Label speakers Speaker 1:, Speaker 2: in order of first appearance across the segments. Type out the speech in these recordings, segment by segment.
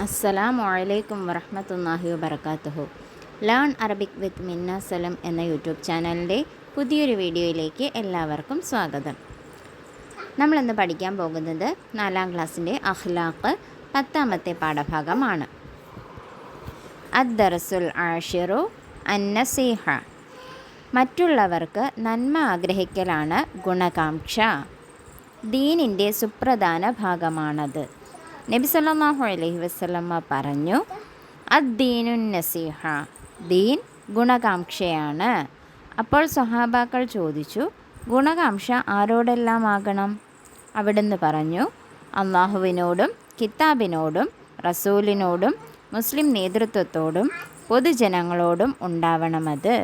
Speaker 1: അസ്സലാമു അലൈക്കും വറഹ്മത്തുള്ളാഹി വബറകാതുഹു ലേൺ അറബിക് വിത്ത് മിന്ന സലം എന്ന യൂട്യൂബ് ചാനലിന്റെ പുതിയൊരു വീഡിയോയിലേക്ക് എല്ലാവർക്കും സ്വാഗതം. നമ്മളിന്ന് പഠിക്കാൻ പോകുന്നത് നാലാം ക്ലാസ്സിന്റെ അഖ്ലാഖ് പത്താമത്തെ പാഠഭാഗമാണ്. അദ്ദർസുൽ ആഷിറു അന്നസീഹ. മറ്റുള്ളവർക്ക് നന്മ ആഗ്രഹിക്കലാണ് ഗുണകാംക്ഷ. ദീനിന്റെ സുപ്രധാന ഭാഗമാണത്. നബി സല്ലാഹു അലഹി വസ്ലമ്മ പറഞ്ഞു അദ്ദീനുൻ നസീഹ. ദീൻ ഗുണകാംക്ഷയാണ്. അപ്പോൾ സ്വഹാബാക്കൾ ചോദിച്ചു ഗുണകാംക്ഷ ആരോടെല്ലാം ആകണം? അവിടുന്ന് പറഞ്ഞു അള്ളാഹുവിനോടും കിതാബിനോടും റസൂലിനോടും മുസ്ലിം നേതൃത്വത്തോടും പൊതുജനങ്ങളോടും ഉണ്ടാവണമത്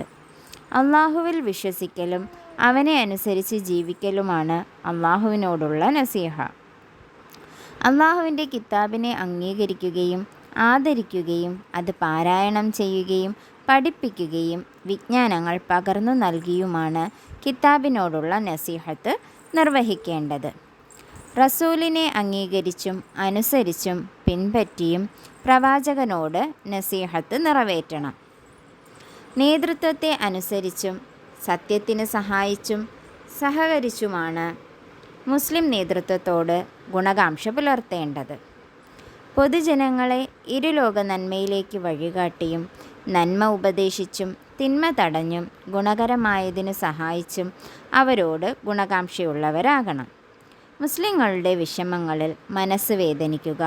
Speaker 1: അള്ളാഹുവിൽ വിശ്വസിക്കലും അവനെ അനുസരിച്ച് ജീവിക്കലുമാണ് അള്ളാഹുവിനോടുള്ള നസീഹ. അള്ളാഹുവിന്റെ കിതാബിനെ അംഗീകരിക്കുകയും ആദരിക്കുകയും അത് പാരായണം ചെയ്യുകയും പഠിപ്പിക്കുകയും വിജ്ഞാനങ്ങൾ പകർന്നു നൽകിയുമാണ് കിതാബിനോടുള്ള നസീഹത്ത് നിർവഹിക്കേണ്ടത്. റസൂലിനെ അംഗീകരിച്ചും അനുസരിച്ചും പിൻപറ്റിയും പ്രവാചകനോട് നസീഹത്ത് നിറവേറ്റണം. നേതൃത്വത്തെ അനുസരിച്ചും സത്യത്തിന് സഹായിച്ചും സഹകരിച്ചുമാണ് മുസ്ലിം നേതൃത്വത്തോട് ഗുണകാംക്ഷ പുലർത്തേണ്ടത്. പൊതുജനങ്ങളെ ഇരുലോക നന്മയിലേക്ക് വഴികാട്ടിയും നന്മ ഉപദേശിച്ചും തിന്മ തടഞ്ഞും ഗുണകരമായതിന് സഹായിച്ചും അവരോട് ഗുണകാംക്ഷയുള്ളവരാകണം. മുസ്ലിങ്ങളുടെ വിഷമങ്ങളിൽ മനസ്സ് വേദനിക്കുക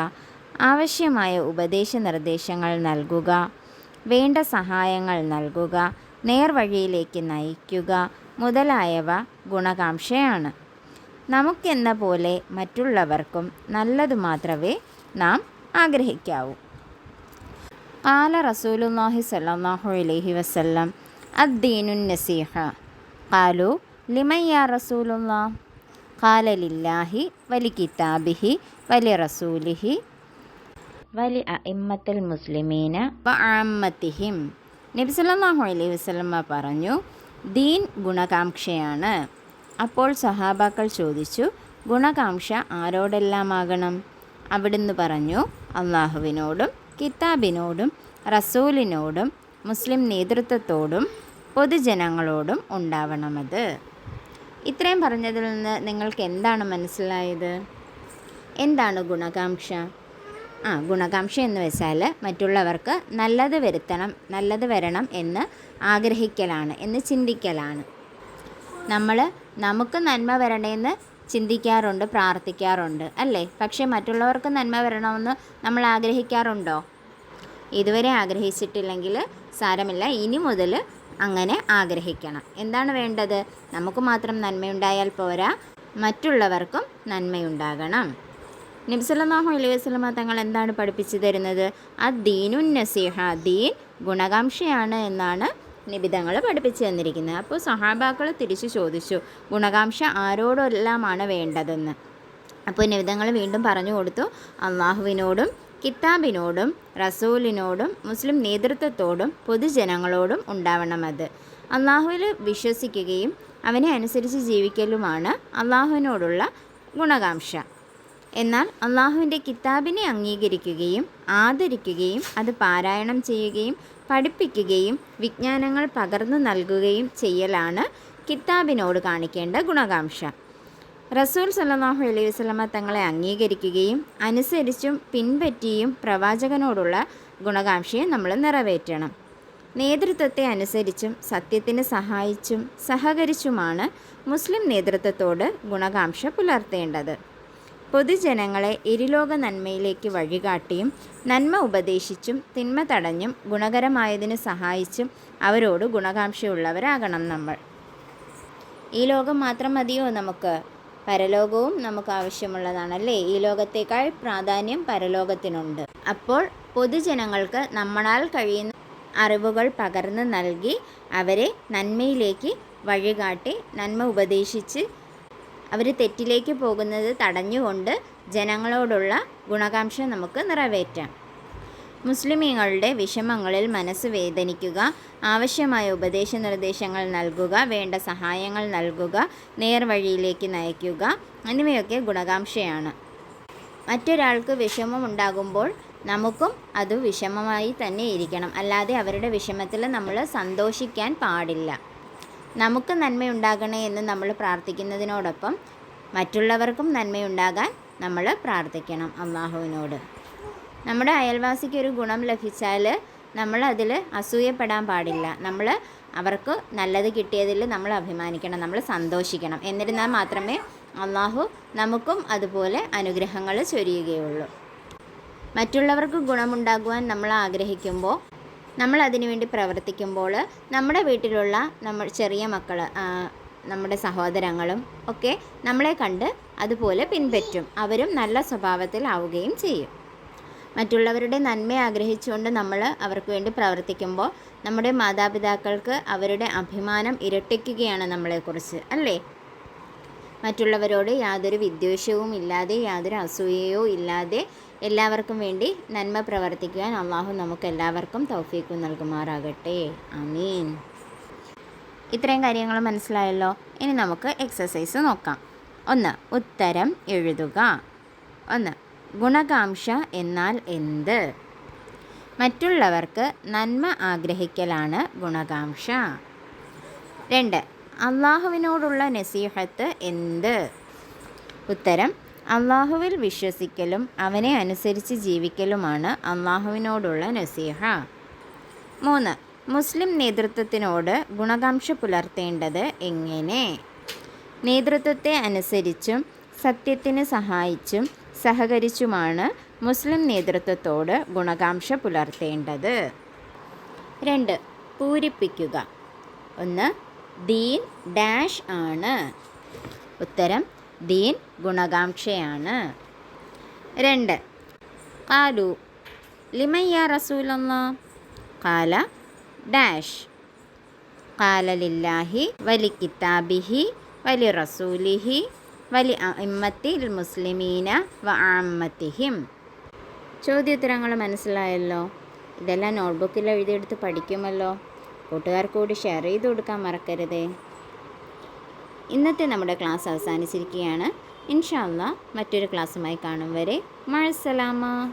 Speaker 1: ആവശ്യമായ ഉപദേശ നിർദ്ദേശങ്ങൾ നൽകുക വേണ്ട സഹായങ്ങൾ നൽകുക നേർവഴിയിലേക്ക് നയിക്കുക മുതലായവ ഗുണകാംക്ഷയാണ്. നമുക്കെന്ന പോലെ മറ്റുള്ളവർക്കും നല്ലത് മാത്രമേ നാം ആഗ്രഹിക്കാവൂ. കാല റസൂലുല്ലാഹി സല്ലാഹു അലൈഹി വസ്ല്ലാം അദ്ദീനു നസീഹ കാലു ലിമയ്യ റസൂലുല്ലാ കാല ലില്ലാഹി വലി കിതാബിഹി വലി റസൂലിഹി വലി അഇമ്മത്തുൽ മുസ്ലിമീന വ നബി സല്ലല്ലാഹു അലൈഹി വസല്ലം പറഞ്ഞു ദീൻ ഗുണകാംക്ഷയാണ് അപ്പോൾ സഹാബാക്കൾ ചോദിച്ചു ഗുണകാംക്ഷ ആരോടെല്ലാമാകണം? അവിടുന്ന് പറഞ്ഞു അള്ളാഹുവിനോടും കിതാബിനോടും റസൂലിനോടും മുസ്ലിം നേതൃത്വത്തോടും പൊതുജനങ്ങളോടും ഉണ്ടാവണമത്. ഇത്രയും പറഞ്ഞതിൽ നിന്ന് നിങ്ങൾക്ക് എന്താണ് മനസ്സിലായത്? എന്താണ് ഗുണകാംക്ഷ? ആ ഗുണകാംക്ഷ എന്ന് വെച്ചാൽ മറ്റുള്ളവർക്ക് നല്ലത് വരുത്തണം നല്ലത് വരണം എന്ന് ആഗ്രഹിക്കലാണ് എന്ന് ചിന്തിക്കലാണ്. നമ്മൾ നമുക്ക് നന്മ വരണേന്ന് ചിന്തിക്കാറുണ്ട് പ്രാർത്ഥിക്കാറുണ്ട് അല്ലേ? പക്ഷേ മറ്റുള്ളവർക്ക് നന്മ വരണമെന്ന് നമ്മൾ ആഗ്രഹിക്കാറുണ്ടോ? ഇതുവരെ ആഗ്രഹിച്ചിട്ടില്ലെങ്കിൽ സാരമില്ല. ഇനി മുതൽ അങ്ങനെ ആഗ്രഹിക്കണം. എന്താണ് വേണ്ടത്? നമുക്ക് മാത്രം നന്മയുണ്ടായാൽ പോരാ. മറ്റുള്ളവർക്കും നന്മയുണ്ടാകണം. നബ്സല്ലാഹു അലൈഹി വസ്ലമ തങ്ങൾ എന്താണ് പഠിപ്പിച്ചു തരുന്നത്? ആ ദീനുൻ നസീഹ. ദീൻ ഗുണകാംക്ഷയാണ് എന്നാണ് നിബിധങ്ങൾ പഠിപ്പിച്ചു തന്നിരിക്കുന്നത്. അപ്പോൾ സഹാബാക്കൾ തിരിച്ചു ചോദിച്ചു ഗുണകാംക്ഷ ആരോടെല്ലാമാണ് വേണ്ടതെന്ന്? അപ്പോൾ നിബിധങ്ങൾ വീണ്ടും പറഞ്ഞു കൊടുത്തു അള്ളാഹുവിനോടും കിതാബിനോടും റസൂലിനോടും മുസ്ലിം നേതൃത്വത്തോടും പൊതുജനങ്ങളോടും ഉണ്ടാവണമത് അള്ളാഹുവിൽ വിശ്വസിക്കുകയും അവനെ അനുസരിച്ച് ജീവിക്കലുമാണ് അള്ളാഹുവിനോടുള്ള ഗുണകാംക്ഷ. എന്നാൽ അള്ളാഹുവിന്റെ കിതാബിനെ അംഗീകരിക്കുകയും ആദരിക്കുകയും അത് പാരായണം ചെയ്യുകയും പഠിപ്പിക്കുകയും വിജ്ഞാനങ്ങൾ പകർന്നു നൽകുകയും ചെയ്യലാണ് കിതാബിനോട് കാണിക്കേണ്ട ഗുണകാംക്ഷ. റസൂൽ സല്ലാഹു അലൈഹി വസ്ലമ തങ്ങളെ അംഗീകരിക്കുകയും അനുസരിച്ചും പിൻപറ്റിയും പ്രവാചകനോടുള്ള ഗുണകാംക്ഷയെ നമ്മൾ നിറവേറ്റണം. നേതൃത്വത്തെ അനുസരിച്ചും സത്യത്തിന് സഹായിച്ചും സഹകരിച്ചുമാണ് മുസ്ലിം നേതൃത്വത്തോട് ഗുണകാംക്ഷ പുലർത്തേണ്ടത്. പൊതുജനങ്ങളെ ഇരുലോക നന്മയിലേക്ക് വഴികാട്ടിയും നന്മ ഉപദേശിച്ചും തിന്മ തടഞ്ഞും ഗുണകരമായതിന് സഹായിച്ചും അവരോട് ഗുണകാംക്ഷയുള്ളവരാകണം നമ്മൾ. ഈ ലോകം മാത്രം മതിയോ നമുക്ക്? പരലോകവും നമുക്ക് ആവശ്യമുള്ളതാണല്ലേ? ഈ ലോകത്തേക്കാൾ പ്രാധാന്യം പരലോകത്തിനുണ്ട്. അപ്പോൾ പൊതുജനങ്ങൾക്ക് നമ്മളാൽ കഴിയുന്ന അറിവുകൾ പകർന്നു നൽകി അവരെ നന്മയിലേക്ക് വഴികാട്ടി നന്മ ഉപദേശിച്ച് അവർ തെറ്റിലേക്ക് പോകുന്നത് തടഞ്ഞുകൊണ്ട് ജനങ്ങളോടുള്ള ഗുണകാംക്ഷ നമുക്ക് നിറവേറ്റാം. മുസ്ലിമീങ്ങളുടെ വിഷമങ്ങളിൽ മനസ്സ് വേദനിക്കുക ആവശ്യമായ ഉപദേശ നിർദ്ദേശങ്ങൾ നൽകുക വേണ്ട സഹായങ്ങൾ നൽകുക നേർവഴിയിലേക്ക് നയിക്കുക എന്നിവയൊക്കെ ഗുണകാംക്ഷയാണ്. മറ്റൊരാൾക്ക് വിഷമം ഉണ്ടാകുമ്പോൾ നമുക്കും അത് വിഷമമായി തന്നെ ഇരിക്കണം. അല്ലാതെ അവരുടെ വിഷമത്തിൽ നമ്മൾ സന്തോഷിക്കാൻ പാടില്ല. നമുക്ക് നന്മയുണ്ടാകണേ എന്ന് നമ്മൾ പ്രാർത്ഥിക്കുന്നതിനോടൊപ്പം മറ്റുള്ളവർക്കും നന്മയുണ്ടാകാൻ നമ്മൾ പ്രാർത്ഥിക്കണം അള്ളാഹുവിനോട്. നമ്മുടെ അയൽവാസിക്ക് ഒരു ഗുണം ലഭിച്ചാൽ നമ്മൾ അതിൽ അസൂയപ്പെടാൻ പാടില്ല. നമ്മൾ അവർക്ക് നല്ലത് കിട്ടിയതിൽ നമ്മൾ അഭിമാനിക്കണം നമ്മൾ സന്തോഷിക്കണം. എന്നിരുന്നാൽ മാത്രമേ അള്ളാഹു നമുക്കും അതുപോലെ അനുഗ്രഹങ്ങൾ ചൊരിയുകയുള്ളൂ. മറ്റുള്ളവർക്ക് ഗുണമുണ്ടാകുവാൻ നമ്മൾ ആഗ്രഹിക്കുമ്പോൾ നമ്മൾ അതിനുവേണ്ടി പ്രവർത്തിക്കുമ്പോൾ നമ്മുടെ വീട്ടിലുള്ള നമ്മൾ ചെറിയ മക്കൾ നമ്മുടെ സഹോദരങ്ങളും ഒക്കെ നമ്മളെ കണ്ട് അതുപോലെ പിൻപറ്റും. അവരും നല്ല സ്വഭാവത്തിലാവുകയും ചെയ്യും. മറ്റുള്ളവരുടെ നന്മ ആഗ്രഹിച്ചുകൊണ്ട് നമ്മൾ അവർക്ക് വേണ്ടി പ്രവർത്തിക്കുമ്പോൾ നമ്മുടെ മാതാപിതാക്കൾക്ക് അവരുടെ അഭിമാനം ഇരട്ടിക്കുകയാണ് നമ്മളെക്കുറിച്ച് അല്ലേ? മറ്റുള്ളവരോട് യാതൊരു വിദ്വേഷവും ഇല്ലാതെ യാതൊരു അസൂയയോ ഇല്ലാതെ എല്ലാവർക്കും വേണ്ടി നന്മ പ്രവർത്തിക്കുവാൻ അള്ളാഹു നമുക്ക് എല്ലാവർക്കും തൗഫീഖ് നൽകുമാറാകട്ടെ. അമീൻ ഇത്രയും കാര്യങ്ങൾ മനസ്സിലായല്ലോ? ഇനി നമുക്ക് എക്സസൈസ് നോക്കാം. ഒന്ന് ഉത്തരം എഴുതുക. ഒന്ന് ഗുണകാംക്ഷ എന്നാൽ എന്ത്? മറ്റുള്ളവർക്ക് നന്മ ആഗ്രഹിക്കലാണ് ഗുണകാംക്ഷ. രണ്ട് അള്ളാഹുവിനോടുള്ള നസീഹത്ത് എന്ത്? ഉത്തരം അള്ളാഹുവിൽ വിശ്വസിക്കലും അവനെ അനുസരിച്ച് ജീവിക്കലുമാണ് അള്ളാഹുവിനോടുള്ള നസീഹ. മൂന്ന് മുസ്ലിം നേതൃത്വത്തിനോട് ഗുണകാംക്ഷ പുലർത്തേണ്ടത് എങ്ങനെ? നേതൃത്വത്തെ അനുസരിച്ചും സത്യത്തിന് സഹായിച്ചും സഹകരിച്ചുമാണ് മുസ്ലിം നേതൃത്വത്തോട് ഗുണകാംക്ഷ പുലർത്തേണ്ടത്. രണ്ട് പൂരിപ്പിക്കുക. ഒന്ന് ദീൻ ഡാഷ് ആണ്. ഉത്തരം ദീൻ ഗുണകാംക്ഷയാണ്. രണ്ട്. കാലു ലിമയ്യ റസൂലൊന്ന് കാല ഡാഷ്. കാല ലില്ലാഹി വലി കിതാബിഹി വലി റസൂലിഹി വലി ഇമ്മത്തി മുസ്ലിമീന വ ആമ്മത്തിഹിം ചോദ്യോത്തരങ്ങൾ മനസ്സിലായല്ലോ? ഇതെല്ലാം നോട്ട്ബുക്കിൽ എഴുതിയെടുത്ത് പഠിക്കുമല്ലോ? കൂട്ടുകാർക്ക് കൂടി ഷെയർ ചെയ്ത് കൊടുക്കാൻ മറക്കരുതേ. ഇന്നത്തെ നമ്മുടെ ക്ലാസ് അവസാനിച്ചിരിക്കുകയാണ്. ഇൻഷാല്ല മറ്റൊരു ക്ലാസ്സുമായി കാണും വരെ. മഴസലാമ.